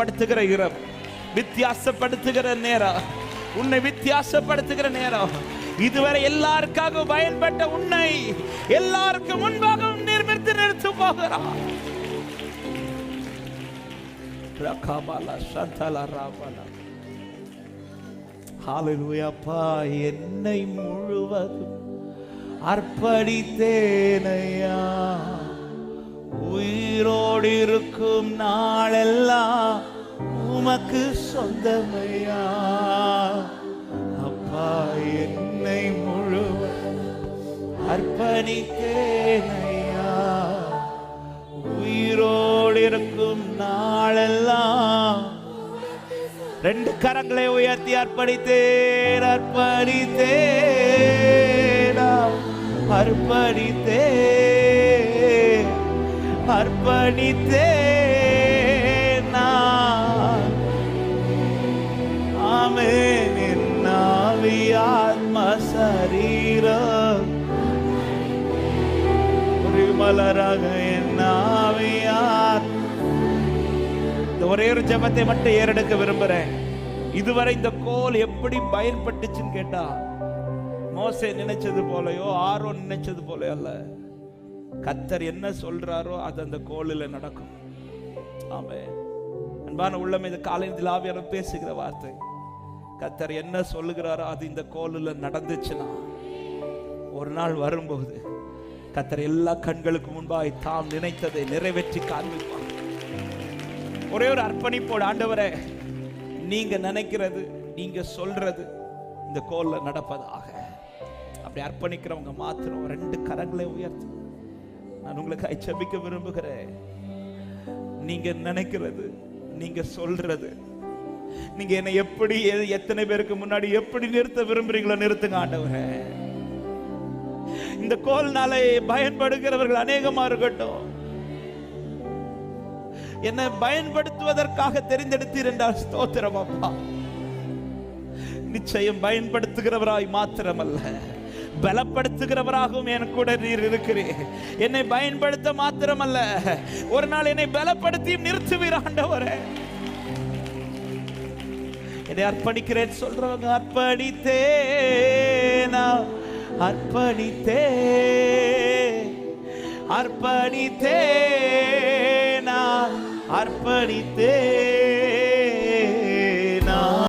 படுத்துகிற இரம் வித்தியாசப்படுத்துகிற நேரம் உன்னை வித்தியாசப்படுத்துகிற நேரம். இதுவரை எல்லாருக்காக பயன்பட்ட உன்னை எல்லாருக்கும் முன்பாக நிர்மித்து நிறுத்து போகிறார் ராபாலா. என்னை முழுவதும் அர்ப்பணித்தேனையா. உயிரோடு இருக்கும் நாளெல்லாம் உமக்கு சொந்தமையா? அப்பா என்னை முழுவதும் அர்ப்பணித்தேனையா? உயிரோடு இருக்கும் நாளெல்லாம் ரெண்டு கரங்களை உயர்த்தி அர்ப்பணித்தேன் அர்ப்பணித்தேன் அர்ப்பணித்தேன். அர்ப்பணித்தே நான். ஆமென் ஆத்ம சரீரம் மலராக இந்த ஒரே ஒரு ஜபத்தை மட்டும் ஏறெடுக்க விரும்புறேன். இதுவரை இந்த கோல் எப்படி பயன்பட்டுச்சுன்னு கேட்டா மோசை நினைச்சது போலயோ ஆர்வம் நினைச்சது போலயோ அல்ல. கத்தர் என்ன சொல்றாரோ அது அந்த கோலில் நடக்கும். ஆமே அன்பான உள்ளம் இந்த காலையில் ஆவியான பேசுகிற வார்த்தை. கத்தர் என்ன சொல்லுகிறாரோ அது இந்த கோளில் நடந்துச்சுன்னா ஒரு நாள் வரும்போது கத்தர் எல்லா கண்களுக்கு முன்பாய் தாம் நினைத்ததை நிறைவேற்றி காண்பிப்பார். ஒரே ஒரு அர்ப்பணிப்போடு ஆண்டவரே நீங்க நினைக்கிறது நீங்க சொல்றது இந்த கோல்ல நடப்பதாக. அப்படி அர்ப்பணிக்கிறவங்க மாத்திரம் ரெண்டு கரங்களை உயர்த்து. நான் உங்களுக்கு செபிக்க விரும்புகிறேன். நீங்க நினைக்கிறது நீங்க சொல்றது நீங்க என்னை எப்படி எத்தனை பேருக்கு முன்னாடி எப்படி நிறுத்த விரும்புறீங்களோ நிறுத்துங்க ஆண்டவரே. இந்த கோல்னாலே பயன்படுகிறவர்கள் அநேகமா இருக்கட்டும். என்னை பயன்படுத்துவதற்காக தெரிந்தெடுத்தீர் என்றால் ஸ்தோத்திரம் அப்பா. நிச்சயம் பயன்படுத்துகிறவராய் மாத்திரமல்ல. பலப்படுத்துகிறவராகவும் என் கூட நீர் இருக்கிறீர். என்னை பயன்படுத்த மாத்திரமல்ல. ஒரு நாள் என்னை பலப்படுத்தியும் நிறுத்துவீர் ஆண்டவரே. என்னை அர்ப்பணிக்கிறேன் சொல்றவங்க அர்ப்பணித்தேனா. அர்ப்பணித்தே அர்ப்பணித்தேனா. அர்ப்பணித்தே